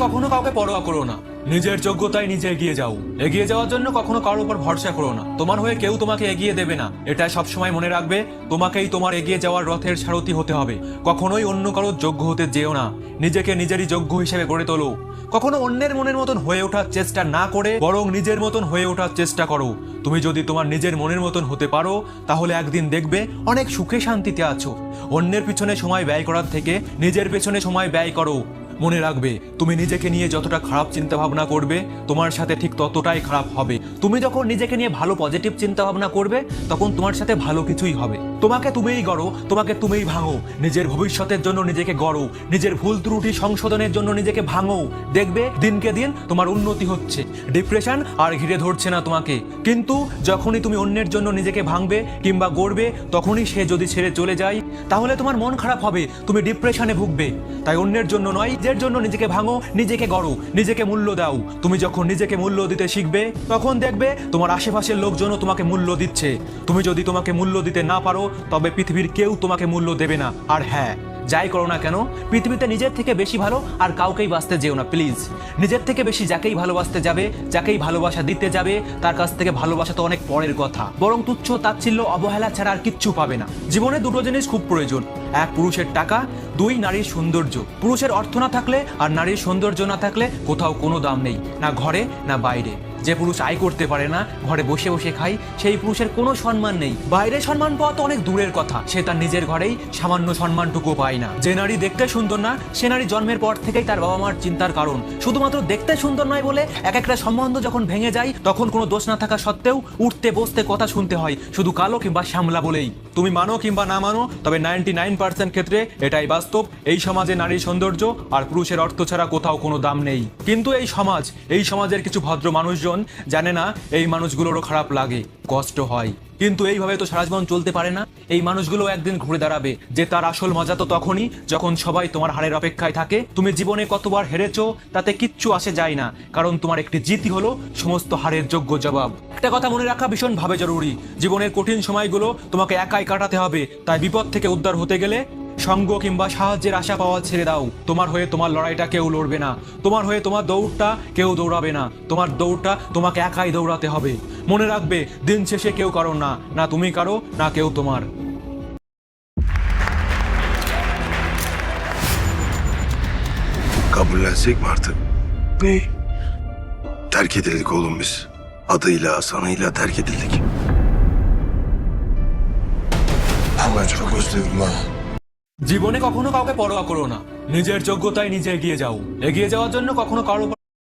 কখনো কাউকে পরোয়া করো না। নিজের যোগ্যতায় নিজে এগিয়ে যাও। এগিয়ে যাওয়ার জন্য কখনো কারোর উপর ভরসা করো না। তোমার হয়ে কেউ তোমাকে এগিয়ে দেবে না। এটা সবসময় মনে রাখবে, তোমাকেই তোমার এগিয়ে যাওয়ার রথের সারথি হতে হবে। কখনোই অন্য কারোর যোগ্য হতে যেও না। নিজেকে নিজেরই যোগ্য হিসেবে গড়ে তোলো। কখনো অন্যের মনের মতন হয়ে ওঠার চেষ্টা না করে, বরং নিজের মতন হয়ে ওঠার চেষ্টা করো। তুমি যদি তোমার নিজের মনের মতন হতে পারো, তাহলে একদিন দেখবে অনেক সুখে শান্তিতে আছো। অন্যের পিছনে সময় ব্যয় করার থেকে নিজের পেছনে সময় ব্যয় করো। মনে রাখবে, তুমি নিজেকে নিয়ে যতটা খারাপ চিন্তা ভাবনা করবে, তোমার সাথে ঠিক ততটাই খারাপ হবে। তুমি যখন নিজেকে নিয়ে ভালো পজিটিভ চিন্তা ভাবনা করবে, তখন তোমার সাথে ভালো কিছুই হবে। তোমাকে তুমিই গড়ো, তোমাকে তুমিই ভাঙো। নিজের ভবিষ্যতের জন্য নিজেকে গড়ো, নিজের ভুল ত্রুটি সংশোধনের জন্য নিজেকে ভাঙো। দেখবে, দিনকে দিন তোমার উন্নতি হচ্ছে। ডিপ্রেশন আর ঘিরে ধরছে না তোমাকে। কিন্তু যখনই তুমি অন্যের জন্য নিজেকে ভাঙবে কিংবা গড়বে, তখনই সে যদি ছেড়ে চলে যায়, তাহলে তোমার মন খারাপ হবে, তুমি ডিপ্রেশনে ভুগবে। তাই অন্যের জন্য নয়, নিজের জন্য নিজেকে ভাঙো, নিজেকে গড়ো, নিজেকে মূল্য দাও। তুমি যখন নিজেকে মূল্য দিতে শিখবে, তখন দেখবে তোমার আশেপাশের লোকজনও তোমাকে মূল্য দিচ্ছে। তুমি যদি তোমাকে মূল্য দিতে না পারো তবে পৃথিবীর কেউ তোমাকে মূল্য দেবে না। আর হ্যাঁ যাই করো না কেন, পৃথিবীতে নিজের থেকে বেশি ভালো আর কাউকেই বাঁচতে যেও না প্লিজ নিজের থেকে বেশি যাকেই ভালোবাসতে যাবে, যাকেই ভালোবাসা দিতে যাবে, তার কাছ থেকে ভালোবাসা তো অনেক পরের কথা। বরং তুচ্ছ, তাচ্ছিল্য, অবহেলা ছাড়া আর কিচ্ছু পাবে না। জীবনে দুটো জিনিস খুব প্রয়োজন। এক, পুরুষের টাকা, দুই, নারীর সৌন্দর্য। পুরুষের অর্থ না থাকলে আর নারীর সৌন্দর্য না থাকলে কোথাও কোনো দাম নেই, না ঘরে, না বাইরে। যে পুরুষ আয় করতে পারে না, ঘরে বসে বসে খাই সেই পুরুষের কোনো সম্মান নেই। বাইরে সম্মান পাওয়া তো অনেক দূরের কথা। সে তার নিজের ঘরেই সামান্য সম্মানটুকু পায় না। যে নারী দেখতে সুন্দর না, সে নারী জন্মের পর থেকেই তার বাবা মার চিন্তার কারণ। শুধুমাত্র দেখতে সুন্দর নয় বলে এক একটা সম্বন্ধ যখন ভেঙে যায়, তখন কোনো দোষ না থাকা সত্ত্বেও উঠতে, বসতে, কথা শুনতে হয়। শুধু কালো কিংবা শ্যামলা বলেই। তুমি মানো কিংবা না মানো, তবে নাইনটি নাইন পার্সেন্ট ক্ষেত্রে এটাই বাস্তব। এই সমাজে নারীর সৌন্দর্য আর পুরুষের অর্থ ছাড়া কোথাও কোনো দাম নেই। কিন্তু এই সমাজ, এই সমাজের কিছু ভদ্র মানুষজন জানে না এই মানুষগুলোরও খারাপ লাগে। কষ্ট হয়। কিন্তু এইভাবে তো সারা জীবন চলতে পারে না। এই মানুষগুলো একদিন ঘুরে দাঁড়াবে যে তার আসল মজা তো তখনই যখন সবাই তোমার হারের অপেক্ষায় থাকে। তুমি জীবনে কতবার হেরেছো তাতে কিচ্ছু আসে যায় না, কারণ তোমার একটি জিতই হলো সমস্ত হারের যোগ্য জবাব। একটা কথা মনে রাখা ভীষণ ভাবে জরুরি। জীবনের কঠিন সময়গুলো তোমাকে একাই কাটাতে হবে, তাই বিপদ থেকে উদ্ধার হতে গেলে সঙ্গ কিংবা সাহায্যের আশা পাওয়া ছেড়ে দাও তোমার হয়ে তোমার লড়াইটা কেউ লড়বে না তোমার হয়ে তোমার দৌড়টা কেউ দৌড়াবে না তোমার দৌড়টা তোমাকে একাই দৌড়াতে হবে মনে রাখবে দিন শেষে কেউ কারও না না তুমি কারও না কেউ তোমার Kabullensek mi artık? Neyi? Terk edildik oğlum biz. Adıyla, sanıyla terk edildik. Ben çok özledim ha. জীবনে কখনো কাউকে পরোয়া করো না। নিজের যোগ্যতায় নিজে এগিয়ে যাও। এগিয়ে যাওয়ার জন্য কখনো কারও